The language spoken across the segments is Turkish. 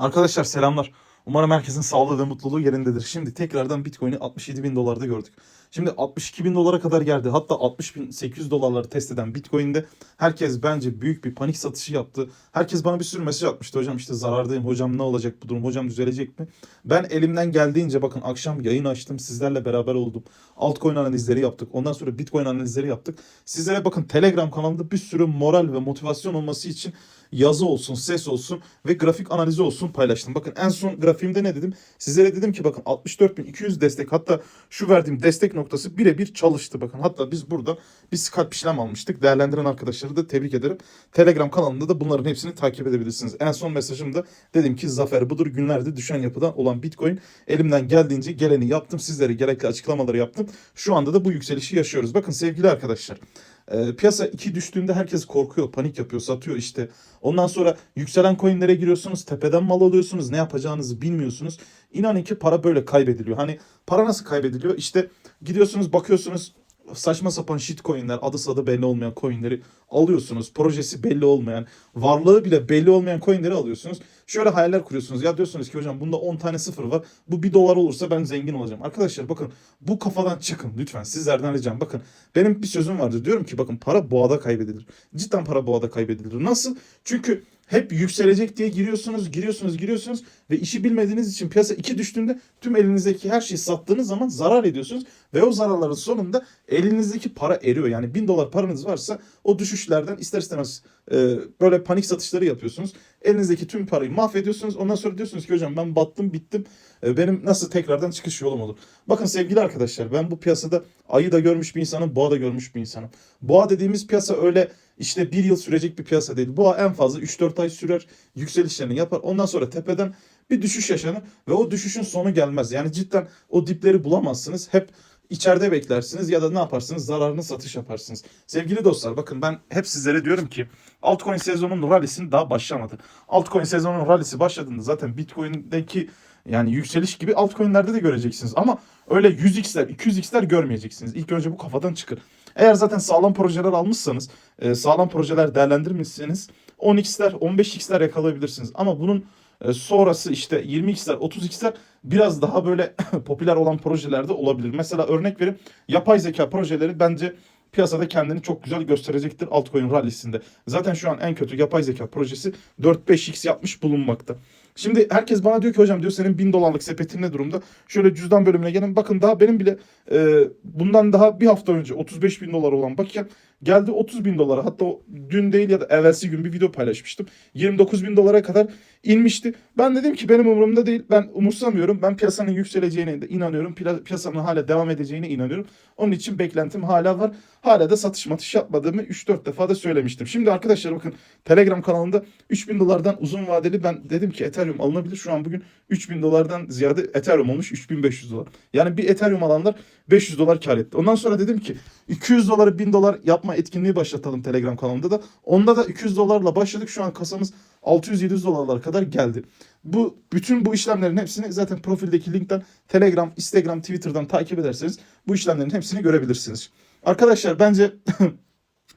Arkadaşlar selamlar. Umarım herkesin sağlığı ve mutluluğu yerindedir. Şimdi tekrardan Bitcoin'i 67 bin dolarda gördük. Şimdi 62 bin dolara kadar geldi. Hatta 60 bin 800 dolarları test eden Bitcoin'de herkes bence büyük bir panik satışı yaptı. Herkes bana bir sürü mesaj atmıştı. Hocam işte zarardayım. Hocam ne olacak bu durum? Hocam düzelecek mi? Ben elimden geldiğince bakın akşam yayın açtım. Sizlerle beraber oldum. Altcoin analizleri yaptık. Ondan sonra Bitcoin analizleri yaptık. Sizlere bakın Telegram kanalında bir sürü moral ve motivasyon olması için yazı olsun, ses olsun ve grafik analizi olsun paylaştım. Bakın en son grafiğimde ne dedim? Sizlere dedim ki bakın 64.200 destek hatta şu verdiğim destek noktası birebir çalıştı. Bakın hatta biz burada bir scalp işlem almıştık. Değerlendiren arkadaşları da tebrik ederim. Telegram kanalında da bunların hepsini takip edebilirsiniz. En son mesajımda dedim ki zafer budur günlerde düşen yapıdan olan Bitcoin elimden geldiğince geleni yaptım. Sizlere gerekli açıklamaları yaptım. Şu anda da bu yükselişi yaşıyoruz. Bakın sevgili arkadaşlar. E, piyasa 2 düştüğünde herkes korkuyor, panik yapıyor, satıyor işte. Ondan sonra yükselen coinlere giriyorsunuz, tepeden mal alıyorsunuz, ne yapacağınızı bilmiyorsunuz. İnanın ki para böyle kaybediliyor. Hani para nasıl kaybediliyor? İşte gidiyorsunuz, bakıyorsunuz saçma sapan shit coinler, adı sadı belli olmayan coinleri alıyorsunuz. Projesi belli olmayan, varlığı bile belli olmayan coinleri alıyorsunuz. Şöyle hayaller kuruyorsunuz. Ya diyorsunuz ki hocam bunda 10 tane sıfır var. Bu 1 dolar olursa ben zengin olacağım. Arkadaşlar bakın bu kafadan çıkın lütfen. Sizlerden ricam bakın. Benim bir sözüm vardı. Diyorum ki bakın para boğada kaybedilir. Cidden para boğada kaybedilir. Nasıl? Çünkü hep yükselecek diye giriyorsunuz, giriyorsunuz, giriyorsunuz ve işi bilmediğiniz için piyasa 2 düştüğünde tüm elinizdeki her şeyi sattığınız zaman zarar ediyorsunuz ve o zararların sonunda elinizdeki para eriyor. Yani 1000 dolar paranız varsa o düşüşlerden ister istemez e, böyle panik satışları yapıyorsunuz. Elinizdeki tüm parayı mahvediyorsunuz. Ondan sonra diyorsunuz ki hocam ben battım, bittim. E, benim nasıl tekrardan çıkış yolum olur? Bakın sevgili arkadaşlar ben bu piyasada ayı da görmüş bir insanım, boğa da görmüş bir insanım. Boğa dediğimiz piyasa öyle işte bir yıl sürecek bir piyasa değil. Boğa en fazla 3-4 ay sürer, yükselişlerini yapar. Ondan sonra tepeden bir düşüş yaşanır ve o düşüşün sonu gelmez. Yani cidden o dipleri bulamazsınız. Hep içeride beklersiniz ya da ne yaparsınız? Zararını satış yaparsınız. Sevgili dostlar bakın ben hep sizlere diyorum ki altcoin sezonunun rallisi daha başlamadı. Altcoin sezonunun rallisi başladığında zaten Bitcoin'deki yani yükseliş gibi altcoin'lerde de göreceksiniz. Ama öyle 100x'ler, 200x'ler görmeyeceksiniz. İlk önce bu kafadan çıkın. Eğer zaten sağlam projeler almışsanız, e, sağlam projeler değerlendirmişseniz 10x'ler, 15x'ler yakalayabilirsiniz. Ama bunun e, sonrası işte 20x'ler, 30x'ler biraz daha böyle popüler olan projelerde olabilir. Mesela örnek vereyim yapay zeka projeleri bence piyasada kendini çok güzel gösterecektir altcoin rallisinde. Zaten şu an en kötü yapay zeka projesi 4-5x yapmış bulunmakta. Şimdi herkes bana diyor ki hocam diyor senin 1000 dolarlık sepetin ne durumda? Şöyle cüzdan bölümüne gelin bakın daha benim bile e, bundan daha bir hafta önce 35 bin dolar olan bakiyem geldi 30 bin dolara. Hatta dün değil ya da evvelsi gün bir video paylaşmıştım. 29 bin dolara kadar inmişti. Ben dedim ki benim umurumda değil. Ben umursamıyorum. Ben piyasanın yükseleceğine de inanıyorum. Piyasanın hala devam edeceğine inanıyorum. Onun için beklentim hala var. Hala da satış matış yapmadığımı 3-4 defa da söylemiştim. Şimdi arkadaşlar bakın Telegram kanalında 3000 dolardan uzun vadeli ben dedim ki Ethereum alınabilir. Şu an bugün 3000 dolardan ziyade Ethereum olmuş 3500 dolar. Yani bir Ethereum alanlar 500 dolar kar etti. Ondan sonra dedim ki 200 doları 1000 dolar yapma etkinliği başlatalım Telegram kanalında da. Onda da 200 dolarla başladık. Şu an kasamız 600-700 dolarlara kadar geldi. Bu bütün bu işlemlerin hepsini zaten profildeki linkten Telegram, Instagram, Twitter'dan takip ederseniz bu işlemlerin hepsini görebilirsiniz. Arkadaşlar bence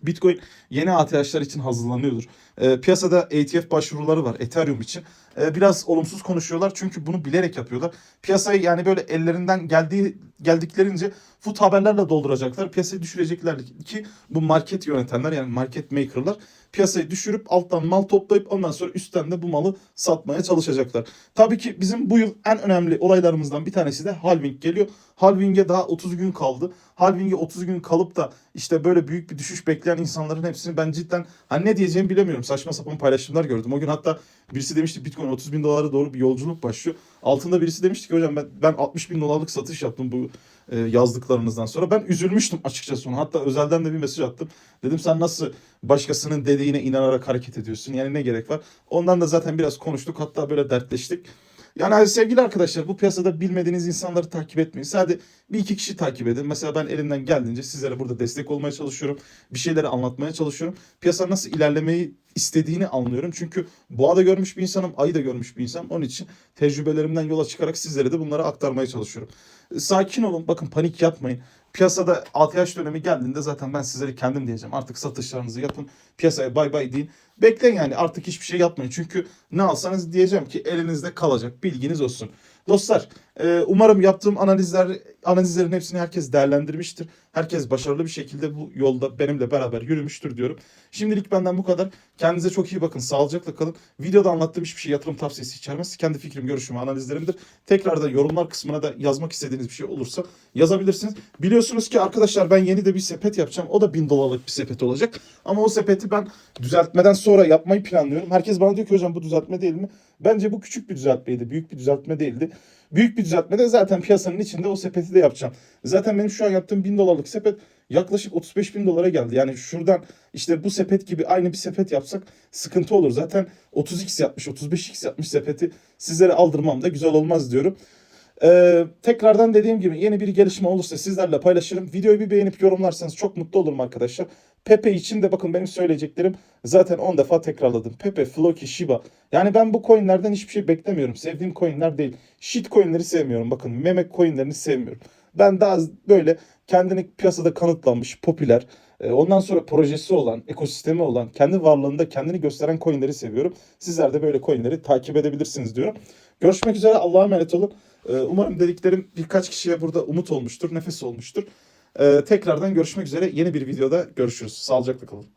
Bitcoin yeni ATH'lar için hazırlanıyordur. E, piyasada ETF başvuruları var Ethereum için. E, biraz olumsuz konuşuyorlar çünkü bunu bilerek yapıyorlar. Piyasayı yani böyle ellerinden geldiği geldiklerince food haberlerle dolduracaklar. Piyasayı düşürecekler ki bu market yönetenler yani market maker'lar piyasayı düşürüp alttan mal toplayıp ondan sonra üstten de bu malı satmaya çalışacaklar. Tabii ki bizim bu yıl en önemli olaylarımızdan bir tanesi de halving geliyor. Halving'e daha 30 gün kaldı. Halving'e 30 gün kalıp da işte böyle büyük bir düşüş bekleyen insanların hepsini ben cidden hani ne diyeceğimi bilemiyorum. Saçma sapan paylaşımlar gördüm. O gün hatta birisi demişti Bitcoin 30 bin dolara doğru bir yolculuk başlıyor. Altında birisi demişti ki hocam ben, ben 60 bin dolarlık satış yaptım bu e, yazdıklarınızdan sonra. Ben üzülmüştüm açıkçası ona. Hatta özelden de bir mesaj attım. Dedim sen nasıl başkasının dediğine inanarak hareket ediyorsun? Yani ne gerek var? Ondan da zaten biraz konuştuk. Hatta böyle dertleştik. Yani sevgili arkadaşlar bu piyasada bilmediğiniz insanları takip etmeyin. Sadece bir iki kişi takip edin. Mesela ben elimden geldiğince sizlere burada destek olmaya çalışıyorum. Bir şeyleri anlatmaya çalışıyorum. Piyasa nasıl ilerlemeyi istediğini anlıyorum. Çünkü boğa da görmüş bir insanım, ayı da görmüş bir insanım. Onun için tecrübelerimden yola çıkarak sizlere de bunları aktarmaya çalışıyorum. Sakin olun, bakın panik yapmayın. Piyasada ATH dönemi geldiğinde zaten ben sizlere kendim diyeceğim. Artık satışlarınızı yapın. Piyasaya bay bay deyin. Bekleyin yani artık hiçbir şey yapmayın. Çünkü ne alsanız diyeceğim ki elinizde kalacak. Bilginiz olsun. Dostlar e, umarım yaptığım analizler analizlerin hepsini herkes değerlendirmiştir. Herkes başarılı bir şekilde bu yolda benimle beraber yürümüştür diyorum. Şimdilik benden bu kadar. Kendinize çok iyi bakın. Sağlıcakla kalın. Videoda anlattığım hiçbir şey yatırım tavsiyesi içermez. Kendi fikrim, görüşüm, analizlerimdir. Tekrardan yorumlar kısmına da yazmak istediğiniz bir şey olursa yazabilirsiniz. Biliyorsunuz ki arkadaşlar ben yeni de bir sepet yapacağım. O da 1000 dolarlık bir sepet olacak. Ama o sepeti ben düzeltmeden sonra yapmayı planlıyorum. Herkes bana diyor ki hocam bu düzeltme değil mi? Bence bu küçük bir düzeltmeydi. Büyük bir düzeltme değildi. Büyük bir düzeltmede zaten piyasanın içinde o sepeti de yapacağım. Zaten benim şu an yaptığım 1000 dolarlık sepet yaklaşık 35 bin dolara geldi. Yani şuradan işte bu sepet gibi aynı bir sepet yapsak sıkıntı olur. Zaten 30x yapmış, 35x yapmış sepeti sizlere aldırmam da güzel olmaz diyorum. Ee, tekrardan dediğim gibi yeni bir gelişme olursa sizlerle paylaşırım. Videoyu bir beğenip yorumlarsanız çok mutlu olurum arkadaşlar. Pepe için de bakın benim söyleyeceklerim zaten 10 defa tekrarladım. Pepe, Floki, Shiba. Yani ben bu coinlerden hiçbir şey beklemiyorum. Sevdiğim coinler değil. Shit coinleri sevmiyorum. Bakın meme coinlerini sevmiyorum. Ben daha böyle kendini piyasada kanıtlanmış, popüler, e, ondan sonra projesi olan, ekosistemi olan, kendi varlığında kendini gösteren coinleri seviyorum. Sizler de böyle coinleri takip edebilirsiniz diyorum. Görüşmek üzere. Allah'a emanet olun. Ee, Umarım dediklerim birkaç kişiye burada umut olmuştur, nefes olmuştur. Ee, tekrardan görüşmek üzere. Yeni bir videoda görüşürüz. Sağlıcakla kalın.